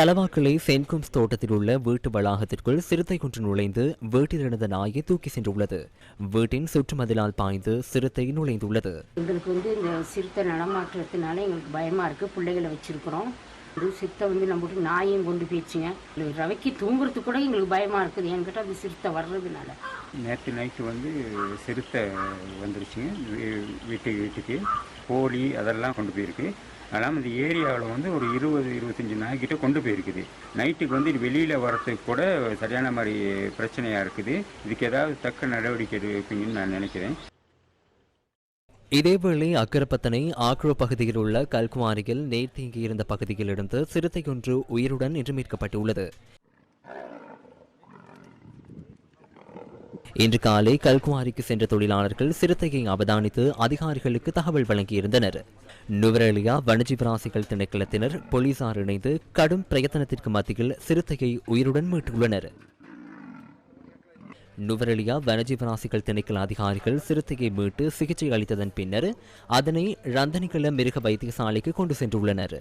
தலவாக்கலை சென்கும்ஸ் தோட்டத்தில் உள்ள வீட்டு வளாகத்திற்குள் சிறுத்தை ஒன்று நுழைந்து வீட்டில் இருந்த நாயை தூக்கி சென்றுள்ளது. வீட்டின் சுற்றுமதிலால் பாய்ந்து சிறுத்தை நுழைந்துள்ளது. எங்களுக்கு வந்து இந்த சிறுத்தை நடமாட்டுறதுனால எங்களுக்கு பயமாக இருக்கு. பிள்ளைகளை வச்சிருக்கிறோம். ஒரு சிறுத்தை வந்து நம்ம நாயும் நாயையும் கொண்டு போயிடுச்சுங்க. ரவைக்கு தூங்குறதுக்கு கூட எங்களுக்கு பயமாக இருக்குது. என்கிட்ட அந்த சிறுத்தை வர்றதுனால. நேற்று நைட்டு வந்து சிறுத்தை வந்துருச்சுங்க. வீ- வீட்டுக்கு வீட்டுக்கு கோழி அதெல்லாம் கொண்டு போயிருக்கு. அதெல்லாம் இந்த ஏரியாவில் வந்து ஒரு இருபது இருபத்தஞ்சி நாய்க்கிட்ட கொண்டு போயிருக்குது. நைட்டுக்கு வந்து வெளியில் வரத்துக்கு கூட சரியான மாதிரி பிரச்சனையாக இருக்குது. இதுக்கு ஏதாவது தக்க நடவடிக்கை எடுப்பீங்கன்னு நான் நினைக்கிறேன். இதேவேளை அக்கரப்பத்தனை ஆக்ரோ பகுதியில் உள்ள கல்குவாரியில் நீர் பகுதியிலிருந்து சிறுத்தையொன்று உயிருடன் இன்று மீட்கப்பட்டுள்ளது. இன்று காலை கல்குவாரிக்கு சென்ற தொழிலாளர்கள் சிறுத்தையை அவதானித்து அதிகாரிகளுக்கு தகவல் வழங்கியிருந்தனர். நுவரெலியா வனஜீவராசிகள் திணைக்களத்தினர் போலீசார் இணைந்து கடும் பிரயத்தனத்திற்கு மத்தியில் சிறுத்தையை உயிருடன் மீட்டுள்ளனர். நுவரெலியா வனஜீவராசிகள் திணைக்கள அதிகாரிகள் சிறுத்தையை மீட்டு சிகிச்சை அளித்ததன் பின்னர் அதனை ரந்தனிகள மிருக வைத்தியசாலைக்கு கொண்டு சென்றுள்ளனர்.